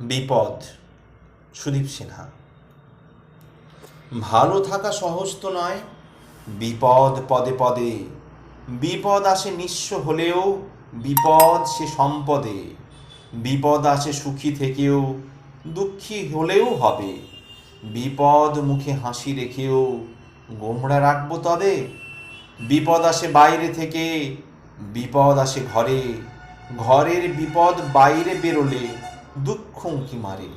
বিপদ, সুদীপ সিনহা। ভালো থাকা সহজ তো নয়, বিপদ পদে পদে। বিপদ আসে নিঃস্ব হলেও, বিপদ সে সম্পদে। বিপদ আসে সুখী থেকেও, দুঃখী হলেও হবে। বিপদ মুখে হাসি রেখেও, গোমড়া রাখব তবে। বিপদ আসে বাইরে থেকে, বিপদ আসে ঘরে। ঘরের বিপদ বাইরে বেরোলে দুঃখ উঁকি মারে?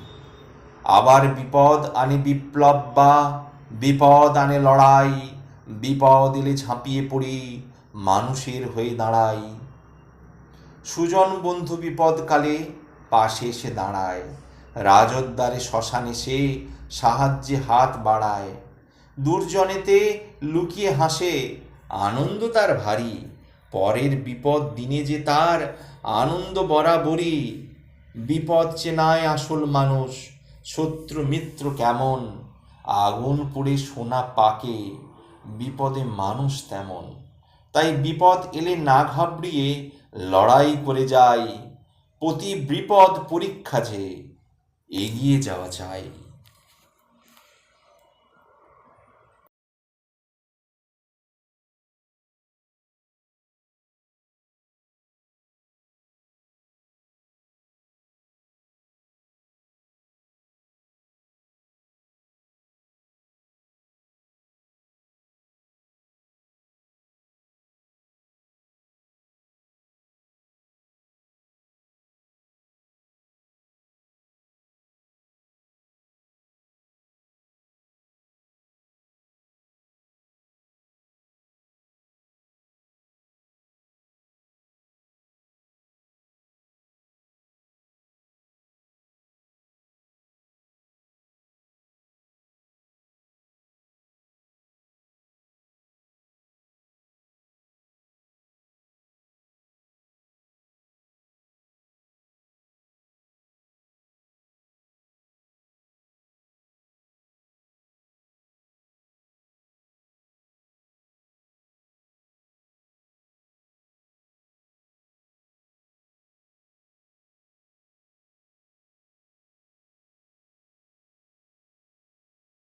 আবার বিপদ আনে বিপ্লব বা বিপদ আনে লড়াই, বিপদ এলে ঝাঁপিয়ে পড়ি, মানুষের হয়ে দাঁড়াই। সুজন বন্ধু বিপদকালে পাশে এসে দাঁড়ায়, রাজদ্বারে শ্মশানে সে সাহায্যে হাত বাড়ায়। দুর্জনেতে লুকিয়ে হাসে, আনন্দ তার ভারী, পরের বিপদ দিনে যে তার, আনন্দ বরাবরই বিপদ চেনায় আসল মানুষ, শত্রু মিত্র কেমন? আগুন পুড়ে সোনা পাকে, বিপদে মানুষ তেমন। তাই বিপদ এলে না ঘাবড়িয়ে লড়াই করে যায় প্রতি বিপদ পরীক্ষা যে এগিয়ে যাওয়া চাই